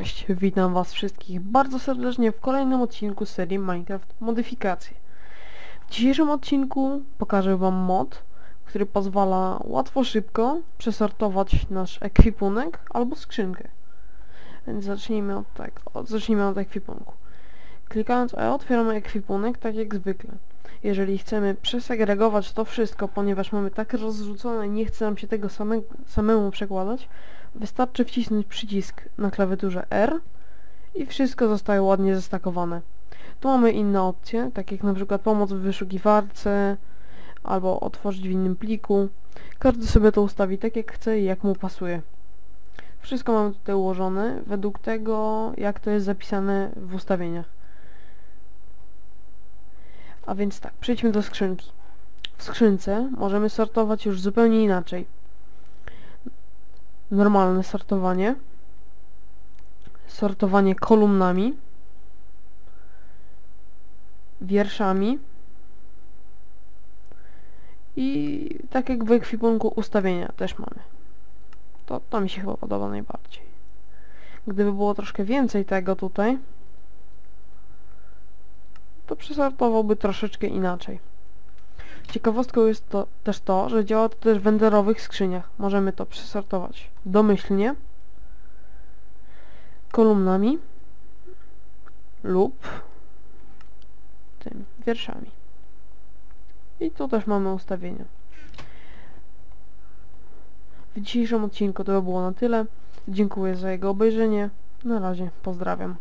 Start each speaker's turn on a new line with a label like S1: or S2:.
S1: cześć, witam was wszystkich bardzo serdecznie w kolejnym odcinku serii Minecraft Modyfikacje. W dzisiejszym odcinku pokażę wam mod, który pozwala łatwo, szybko przesortować nasz ekwipunek albo skrzynkę. Więc zacznijmy od od, zacznijmy od ekwipunku. Klikając E otwieramy ekwipunek tak jak zwykle. Jeżeli chcemy przesegregować to wszystko, ponieważ mamy tak rozrzucone nie chce nam się tego same, samemu przekładać, wystarczy wcisnąć przycisk na klawiaturze R i wszystko zostaje ładnie zestakowane. Tu mamy inne opcje, tak jak na przykład pomoc w wyszukiwarce albo otworzyć w innym pliku. Każdy sobie to ustawi tak jak chce i jak mu pasuje. Wszystko mamy tutaj ułożone według tego, jak to jest zapisane w ustawieniach. A więc tak, przejdźmy do skrzynki. W skrzynce możemy sortować już zupełnie inaczej. Normalne sortowanie. Sortowanie kolumnami. Wierszami. I tak jak w ekwipunku ustawienia też mamy. To, to mi się chyba podoba najbardziej. Gdyby było troszkę więcej tego tutaj, to przesortowałby troszeczkę inaczej. Ciekawostką jest to też to, że działa to też w renderowych skrzyniach. Możemy to przesortować domyślnie, kolumnami lub tym wierszami. I tu też mamy ustawienia. W dzisiejszym odcinku to by było na tyle. Dziękuję za jego obejrzenie. Na razie, pozdrawiam.